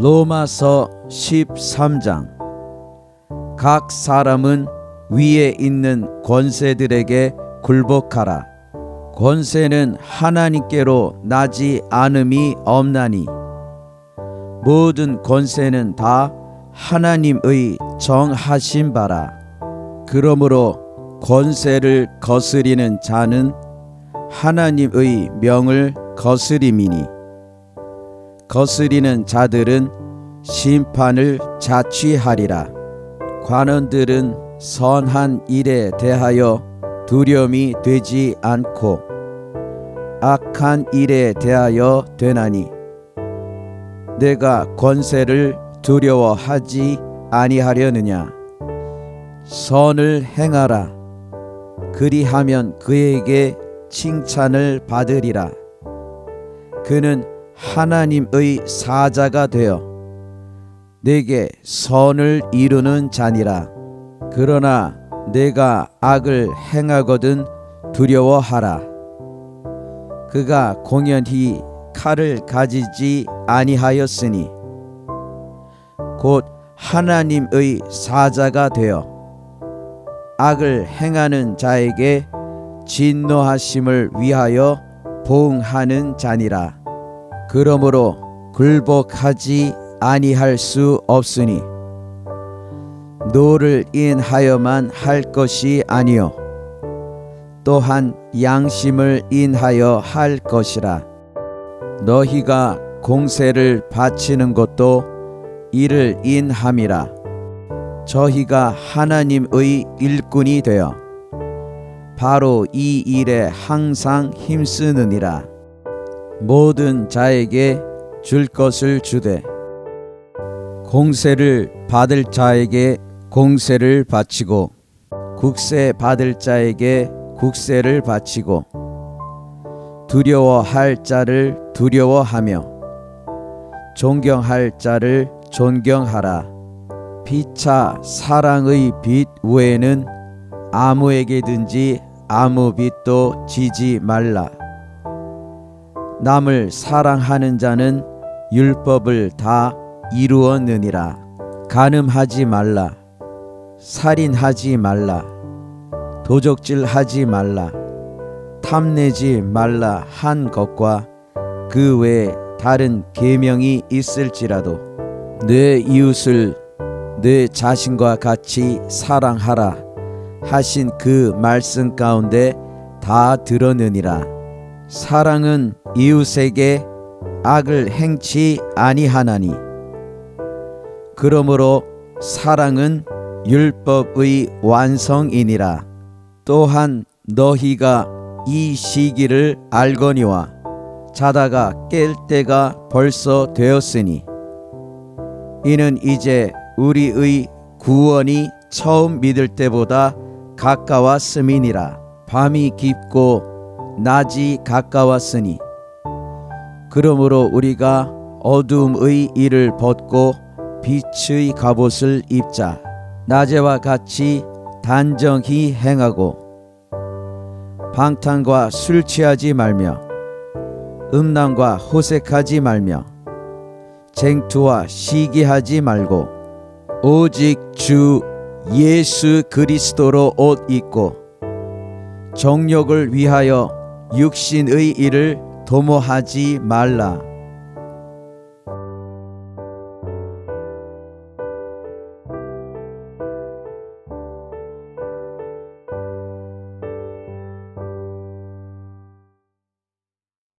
로마서 13장 각 사람은 위에 있는 권세들에게 굴복하라. 권세는 하나님께로 나지 않음이 없나니 모든 권세는 다 하나님의 정하신 바라. 그러므로 권세를 거스리는 자는 하나님의 명을 거스림이니 거스리는 자들은 심판을 자취하리라. 관원들은 선한 일에 대하여 두려움이 되지 않고 악한 일에 대하여 되나니 내가 권세를 두려워하지 아니하려느냐? 선을 행하라. 그리하면 그에게 칭찬을 받으리라. 그는 하나님의 사자가 되어 내게 선을 이루는 자니라. 그러나 내가 악을 행하거든 두려워하라. 그가 공연히 칼을 가지지 아니하였으니 곧 하나님의 사자가 되어 악을 행하는 자에게 진노하심을 위하여 보응하는 자니라 그러므로 굴복하지 아니할 수 없으니 노를 인하여만 할 것이 아니요. 또한 양심을 인하여 할 것이라. 너희가 공세를 바치는 것도 이를 인함이라. 저희가 하나님의 일꾼이 되어 바로 이 일에 항상 힘쓰느니라 모든 자에게 줄 것을 주되 공세를 받을 자에게 공세를 바치고 국세 받을 자에게 국세를 바치고 두려워할 자를 두려워하며 존경할 자를 존경하라. 피차 사랑의 빛 외에는 아무에게든지 아무 빛도 지지 말라 남을 사랑하는 자는 율법을 다 이루었느니라. 간음하지 말라. 살인하지 말라. 도적질하지 말라. 탐내지 말라 한 것과 그 외에 다른 계명이 있을지라도 내 이웃을 내 자신과 같이 사랑하라 하신 그 말씀 가운데 다 들었느니라 사랑은 이웃에게 악을 행치 아니하나니. 그러므로 사랑은 율법의 완성이니라. 또한 너희가 이 시기를 알거니와 자다가 깰 때가 벌써 되었으니. 이는 이제 우리의 구원이 처음 믿을 때보다 가까웠음이니라. 밤이 깊고 낮이 가까웠으니 그러므로 우리가 어둠의 일을 벗고 빛의 갑옷을 입자. 낮에와 같이 단정히 행하고 방탕과 술 취하지 말며 음란과 호색하지 말며 쟁투와 시기하지 말고 오직 주 예수 그리스도로 옷 입고 정욕을 위하여 육신의 일을 도모하지 말라